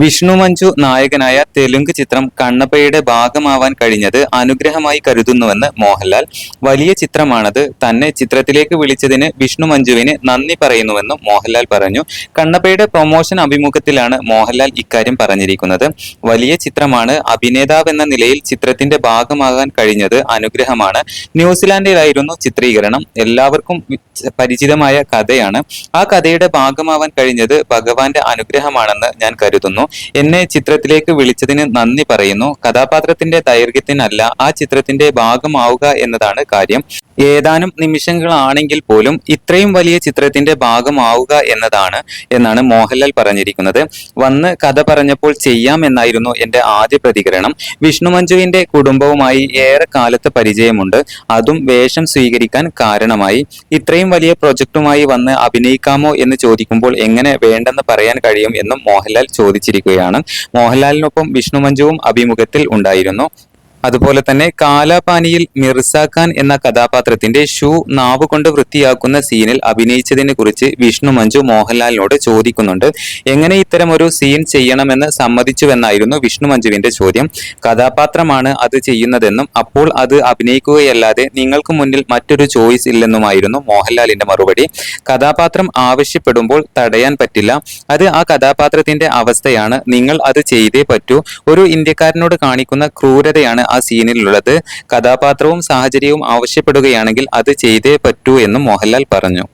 വിഷ്ണു മഞ്ജു നായകനായ തെലുങ്ക് ചിത്രം കണ്ണപ്പയുടെ ഭാഗമാവാൻ കഴിഞ്ഞത് അനുഗ്രഹമായി കരുതുന്നുവെന്ന് മോഹൻലാൽ. വലിയ ചിത്രമാണത്. തന്നെ ചിത്രത്തിലേക്ക് വിളിച്ചതിന് വിഷ്ണു മഞ്ജുവിന് നന്ദി പറയുന്നുവെന്നും മോഹൻലാൽ പറഞ്ഞു. കണ്ണപ്പയുടെ പ്രൊമോഷൻ അഭിമുഖത്തിലാണ് മോഹൻലാൽ ഇക്കാര്യം പറഞ്ഞിരിക്കുന്നത്. വലിയ ചിത്രമാണ്. അഭിനേതാവ് എന്ന നിലയിൽ ചിത്രത്തിന്റെ ഭാഗമാകാൻ കഴിഞ്ഞത് അനുഗ്രഹമാണ്. ന്യൂസിലാൻഡിലായിരുന്നു ചിത്രീകരണം. എല്ലാവർക്കും പരിചിതമായ കഥയാണ്. ആ കഥയുടെ ഭാഗമാവാൻ കഴിഞ്ഞത് ഭഗവാന്റെ അനുഗ്രഹമാണെന്ന് ഞാൻ കരുതുന്നു. എന്നെ ചിത്രത്തിലേക്ക് വിളിച്ചതിന് നന്ദി പറയുന്നു. കഥാപാത്രത്തിന്റെ ദൈർഘ്യത്തിനല്ല ആ ചിത്രത്തിന്റെ ഭാഗമാവുക എന്നതാണ് കാര്യം. ഏതാനും നിമിഷങ്ങളാണെങ്കിൽ പോലും ഇത്രയും വലിയ ചിത്രത്തിന്റെ ഭാഗമാവുക എന്നതാണ് എന്നാണ് മോഹൻലാൽ പറഞ്ഞിരിക്കുന്നത്. വന്ന് കഥ പറഞ്ഞപ്പോൾ ചെയ്യാം എന്നായിരുന്നു എന്റെ ആദ്യ പ്രതികരണം. വിഷ്ണു മഞ്ജുവിന്റെ കുടുംബവുമായി ഏറെ കാലത്ത് പരിചയമുണ്ട്. അതും വേഷം സ്വീകരിക്കാൻ കാരണമായി. ഇത്രയും വലിയ പ്രൊജക്ടുമായി വന്ന് അഭിനയിക്കാമോ എന്ന് ചോദിക്കുമ്പോൾ എങ്ങനെ വേണ്ടെന്ന് പറയാൻ കഴിയും എന്നും മോഹൻലാൽ ചോദിച്ചിരിക്കുകയാണ് മോഹൻലാലിനൊപ്പം വിഷ്ണു മഞ്ജുവും അഭിമുഖത്തിൽ ഉണ്ടായിരുന്നു. അതുപോലെ തന്നെ കാലാപാനിയിൽ മിർസാഖാൻ എന്ന കഥാപാത്രത്തിന്റെ ഷൂ നാവ് കൊണ്ട് വൃത്തിയാക്കുന്ന സീനിൽ അഭിനയിച്ചതിനെ കുറിച്ച് വിഷ്ണു മഞ്ജു മോഹൻലാലിനോട് ചോദിക്കുന്നുണ്ട്. എങ്ങനെ ഇത്തരം ഒരു സീൻ ചെയ്യണമെന്ന് സമ്മതിച്ചുവെന്നായിരുന്നു വിഷ്ണു മഞ്ജുവിന്റെ ചോദ്യം. കഥാപാത്രമാണ് അത് ചെയ്യുന്നതെന്നും അപ്പോൾ അത് അഭിനയിക്കുകയല്ലാതെ നിങ്ങൾക്ക് മുന്നിൽ മറ്റൊരു ചോയ്സ് ഇല്ലെന്നുമായിരുന്നു മോഹൻലാലിന്റെ മറുപടി. കഥാപാത്രം ആവശ്യപ്പെടുമ്പോൾ തടയാൻ പറ്റില്ല. അത് ആ കഥാപാത്രത്തിന്റെ അവസ്ഥയാണ്. നിങ്ങൾ അത് ചെയ്തേ പറ്റൂ. ഒരു ഇന്ത്യക്കാരനോട് കാണിക്കുന്ന ക്രൂരതയാണ് ആ സീനിലുള്ളത്. കഥാപാത്രവും സാഹചര്യവും ആവശ്യപ്പെടുകയാണെങ്കിൽ അത് ചെയ്തേ പറ്റൂ എന്നും മോഹൻലാൽ പറഞ്ഞു.